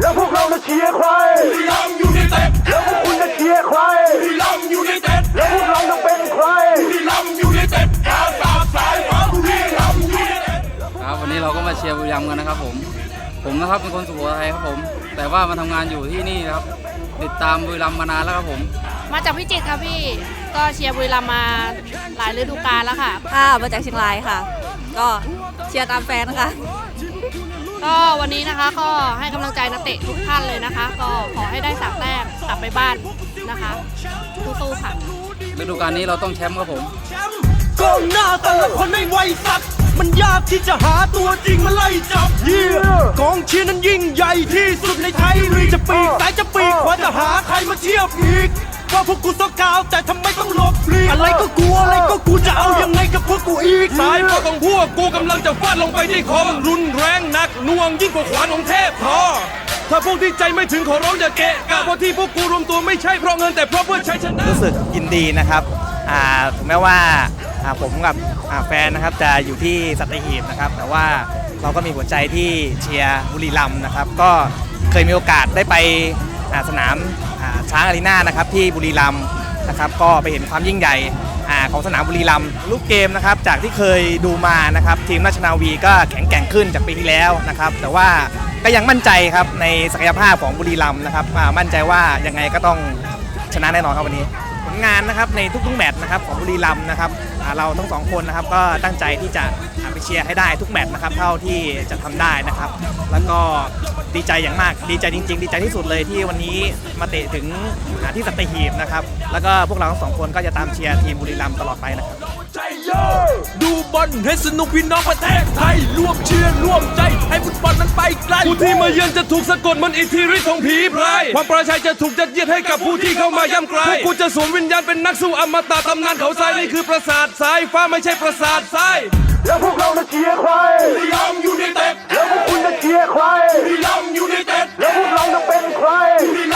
แล้วพวกเราจะเชียร์ใครบุรีรัมยูไนเต็ดแล้วพวกคุณจะเชียร์ใครบุรีรัมยูไนเต็ดแล้วพวกเราจะเป็นใครบุรีรัมยูไนเต็ดกาตาสายฟ้าบุรีรัมยูไนเต็ดครับวันนี้เราก็มาเชียร์บุรีรัมกันนะครับผมผมนะครับเป็นคนสุโขทัยครับผม แต่ว่ามาทำงานอยู่ที่นี่ครับ ติดตามบุรีรัมมานานแล้วครับผม มาจากพิจิตรครับพี่ก็เชียร์บุรีรัมมาหลายฤดูกาลแล้วค่ะค่ะมาจากเชียงรายค่ะ ก็เชียร์ตามแฟนนะคะ ก็วันนี้นะคะก็ให้กำลังใจนักเตะทุกท่านเลยนะคะ ก็ขอให้ได้สามแต้มกลับไปบ้านนะคะสู้ๆค่ะฤดูกาลนี้เราต้องแชมป์ครับผมกองหน้าแต่ละคนไม่ไหวสัตว์มันยากที่จะหาตัวจริงมาไล่จับเยี่ยกองเชียร์นั้นยิ่งใหญ่ที่สุดในไทยลีกจะปีกซ้ายจะปีกขวาจะหาใครมาเทียบอีกว่าพวกกูต้องกาวแต่ทำไมต้องหลบหลีกอะไรก็กลัวอะไรก็กูจะเอายังไงกับพวกกูอีกสายพวกของพวกกู กำลังจะฟาดลงไปที่คอมรุนแรงหนักน่วงยิ่งกว่าขวานของเทพทอถ้าพวกที่ใจไม่ถึงขอร้องอย่าเกะกะเพราะที่พวกกูรวมตัวไม่ใช่เพราะเงินแต่เพราะเพื่อใชัยชนะ รู้สึกยินดีนะครับอ่าถึงแม้ว่าอ่าผมกับอ่าแฟนนะครับจะอยู่ที่สัตหีบนะครับ แต่ว่าเราก็มีหัวใจที่เชียร์บุรีรัมย์นะครับ ก็เคยมีโอกาสได้ไปอ่าสนามอ่าช้างอารีนานะครับที่บุรีรัมย์นะครับ ก็ไปเห็นความยิ่งใหญ่ ของสนามบุรีรัมย์ลูกเกมนะครับจากที่เคยดูมานะครับทีมราชนาวีก็แข็งแกร่งขึ้นจากปีที่แล้วนะครับแต่ว่าก็ยังมั่นใจครับในศักยภาพของบุรีรัมย์นะครับมั่นใจว่ายังไงก็ต้องชนะแน่นอนครับวันนี้ งานนะครับในทุกๆแมตช์นะครับของบุรีรัมย์นะครับเราทั้งสองคนนะครับก็ตั้งใจที่จะไปเชียร์ให้ได้ทุกแมตช์นะครับเท่าที่จะทำได้นะครับ แล้วก็ดีใจอย่างมากดีใจจริง ๆ ดีใจที่สุดเลยที่วันนี้มาเตะถึงอ่าที่สัตหีบนะครับแล้วก็พวกเราทั้งสองคนก็จะตามเชียร์ทีมบุรีรัมย์ตลอดไปนะครับดูบอลให้สนุกพี่น้องประเทศไทยร่วมเชียร์ร่วมใจ ฟุตบอลนั้นไปไกลผู้ที่มาเยือนจะถูกสะกดเหมันอิทธิฤทธิ์ของผีพรายความประชัยจะถูกยัดเยียดให้กับผู้ที่เข้ามาย่ำไกลพวกกูจะสวมวิญญาณเป็นนักสู้อมตะตำนานเขาทรายนี่คือประสาททรายฟ้าไม่ใช่ประสาททรายแล้วพวกเราจะเชียร์ใครบุรีรัมย์ยูไนเต็ดแล้วพวกคุณจะเชียร์ใครบุรีรัมย์ยูไนเต็ดแล้วพวกเราจะเป็นใครบุรีรั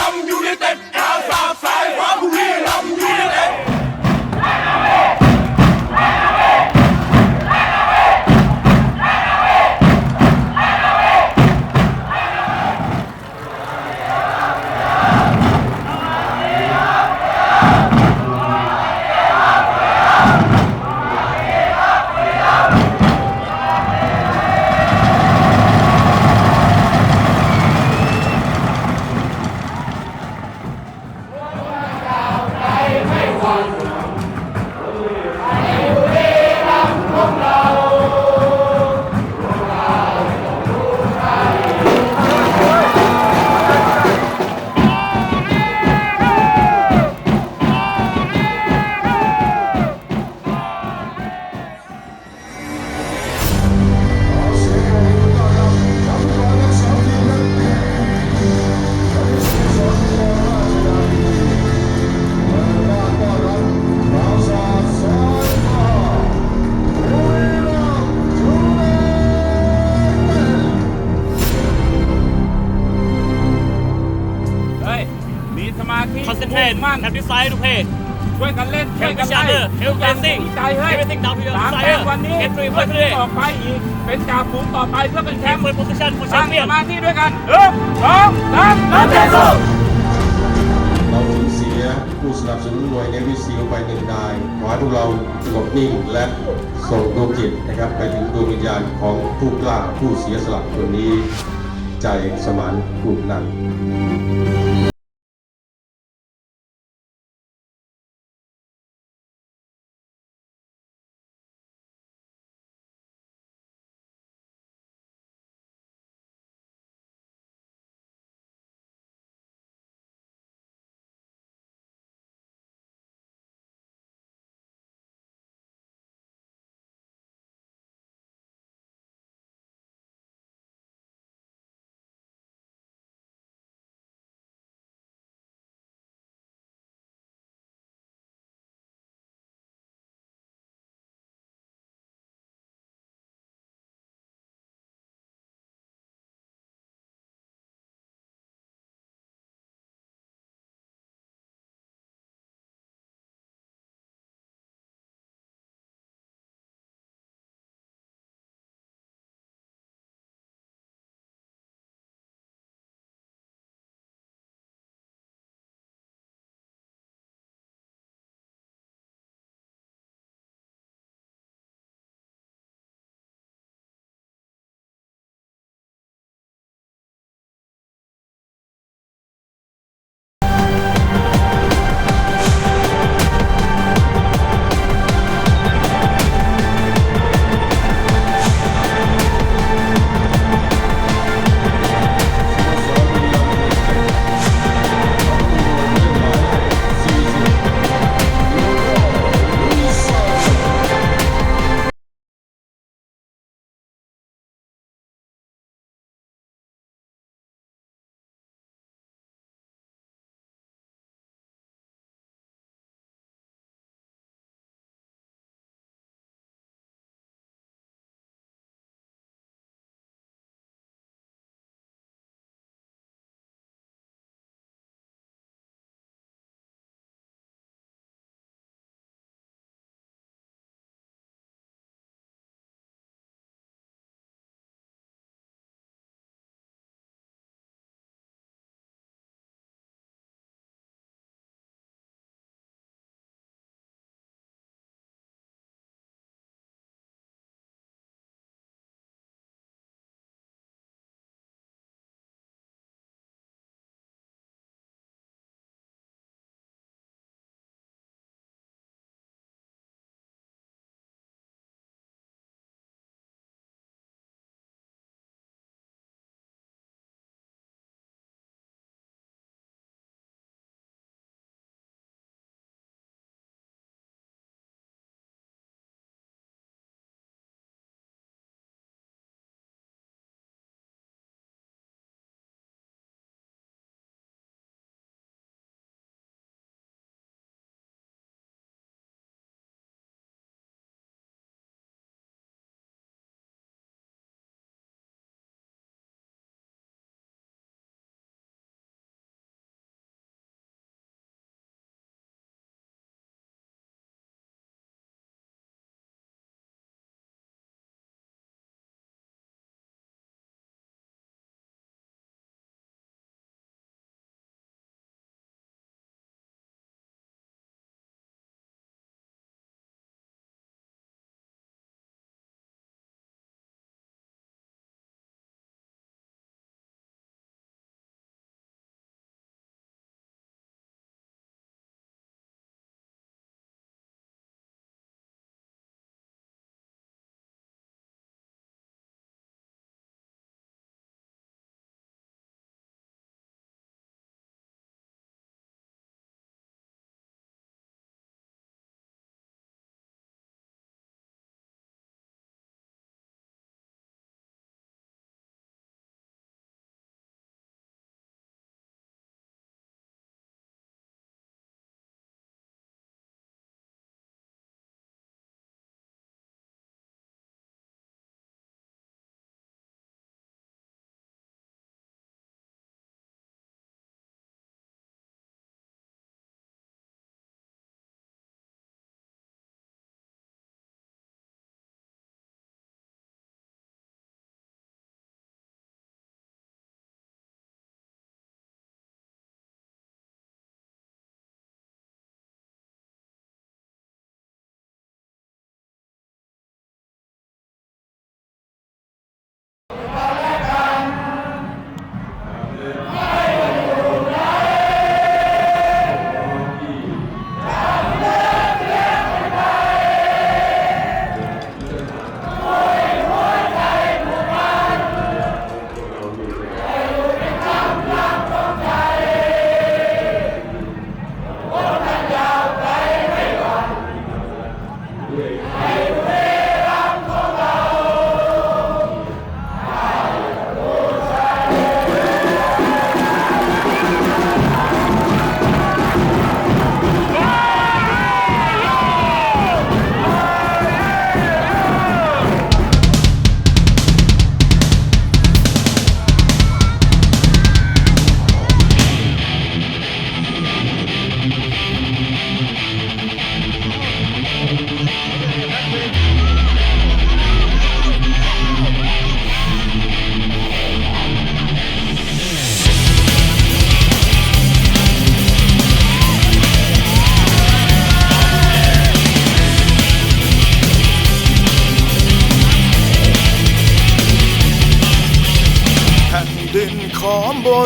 มั่น have desire to play ช่วยกันเล่นช่วย help กัน each ไล่ other help อย่าง everything มีใจเฮ้ย everything down to your สาม desire แต้มวันนี้ get three เพื่อ points ที่ today ต่อไปอีกเป็นจ่าฝูงต่อไปเพื่อเป็นแชม team ป์ for position for สร้างส champion มาธิด้วยกันหนึ่งสองสามเริ่มเต้นสู้ เราสูญเสียผู้สนับสนุนหน่วยเนวิซีลไปหนึ่งนายขอให้พวกเราสงบนิ่งและส่งดวงจิตนะครับ ไปถึงดวงวิญญาณของผู้กล้าผู้เสียสละคนนี้ ใจสมานกลุ่มนั้นข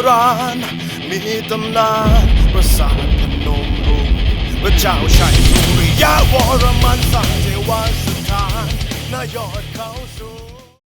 ราณ มีตำนานประสาทพนมรุ้งพระเจ้าชัยสุริยะวรมันสร้างเทวาสถานนายอดเขา